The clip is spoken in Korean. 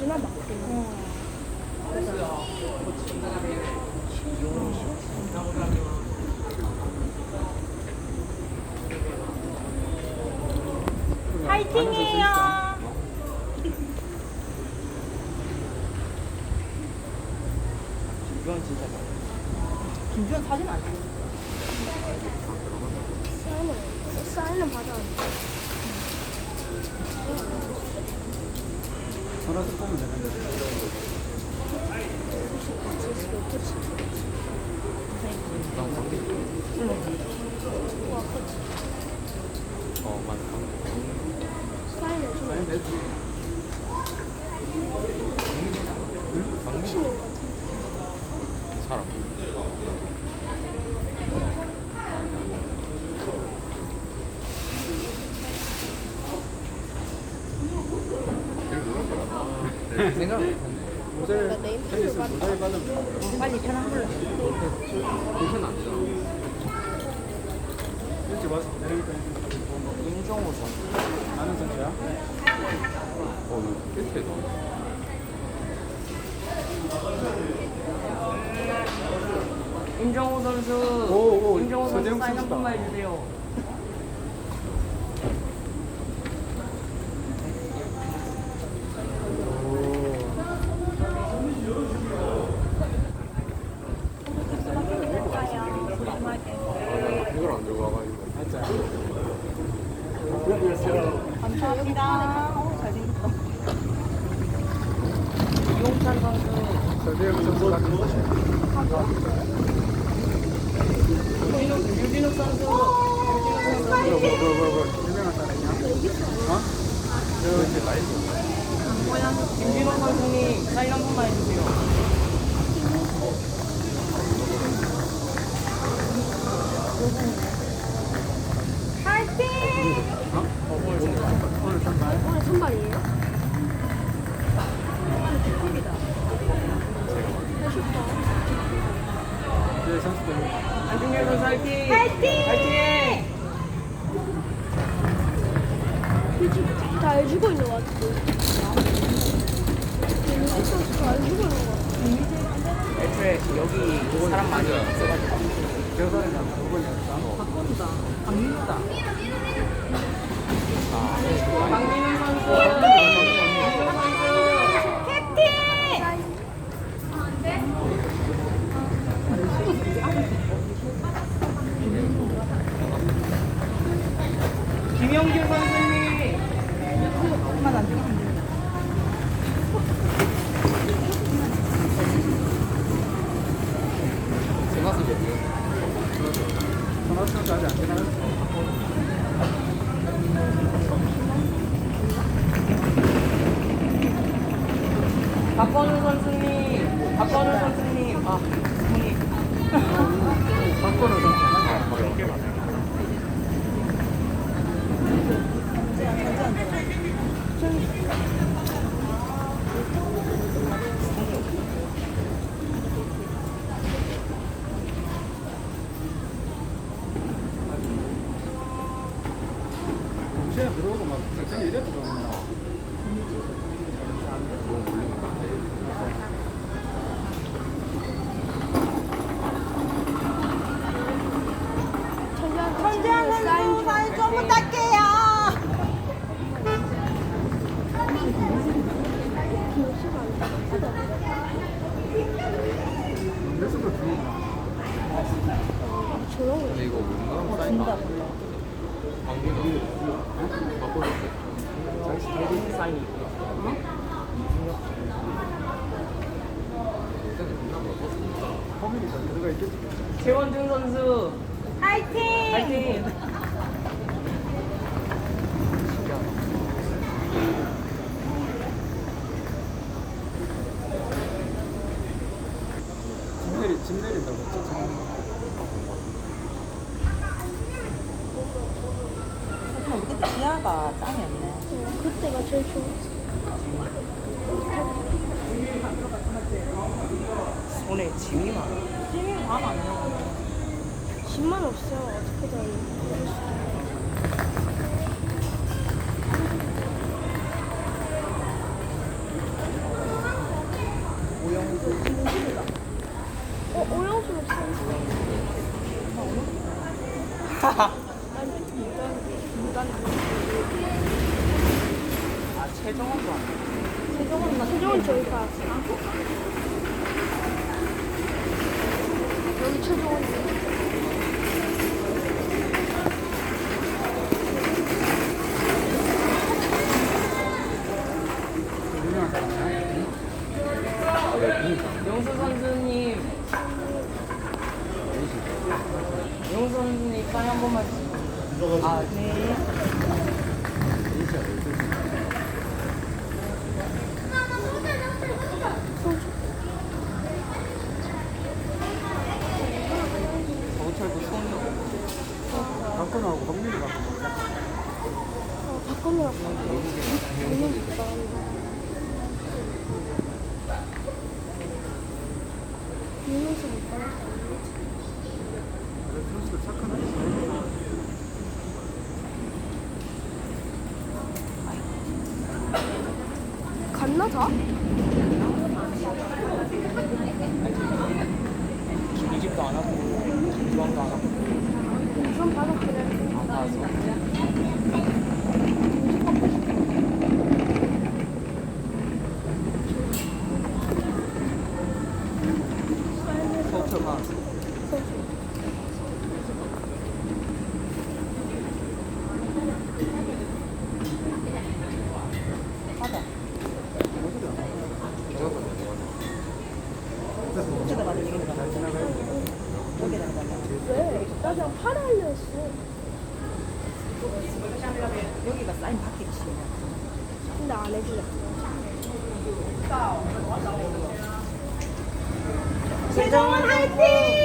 멋이나 막. 파이팅이에요. 이건 진짜. 김주현 사진 안 찍어. 사인은 받아. 전화서 보면 되는데. 어, 맞아. 사인을 좀 아니, 내 사람. 생각 모델 테니스 모델 받으면 빨리 편한 걸로. 불편 안 되잖아. 일찍 와서 내리니까 임종호 선수. 아는 선수야? 어, 이거 끝에도. 임정호 선수. 오, 오, 임정호 선수 서재영 사인 한. 번만 해주세요. 이걸 안 들고 와가지고. 맞아. 감사합니다. 이용찬 선수. 서재영 선수. 유진욱, 유진욱 선수. 유진욱 선수. 뭐, 뭐, 뭐, 뭐, 뭐, 유명한 사람이야? 어? 저 이제 나이 김진호 선수님 사인 한 번만 해주세요. 오늘 이제 선수들. 안중열 선수 화이팅! 화이팅! 화이팅! 다 알고 있는 것 같아. 윤식 선수 다 알고 있는 것 같아. 애초에 여기 사람 많이 있어가지고. 저 사람이 나 누구냐? 박건우다. 강민우다. 강민우 선수. 김진호 선수. 캡틴! 김영규 선수님. 조금만 안 찍으면 됩니다. 전화서 몇 명? 전화 선수 아직 안 되나요? 박건우 선수님. 박건우 선수님. 아, 형님. 박건우 선수. 아, 몇개 맞아요. 시간 들어오고 막 작전이 이래. 조용히. 근데 이거 뭔가 바꿔줬어. 자기 자기 사인이 있고요. 허민이가 들어가 있겠지. 최원준 선수. 화이팅! 화이팅! 짐 바다가 짱이었네. 응, 그때가 제일 좋았어. 손에 짐이 많아. 짐이 다 많아. 10만 없어. 어떻게든. 어, 오영수 목사님. 아니, 안 돼. 최종은 나 최종은 저기 가. 여기 그니까. 용수 선수님. 용수 선수님 사인 한 번만 주세요. 아 네. 저철도 손이 박근하고 박민이 갖고 먹자. 어, 바꾸면 너무 좋다. 이면서 못 받았어. 그래, 선수들 착한 아이 갔나 다? 김희집도 안 하고 김주환도 안 하고 우선 받았길래. 안 나와서 서울철 받았어. 하다. 했어. 여기가 사인 싫어. 근데 안 해주려. 최정원 화이팅!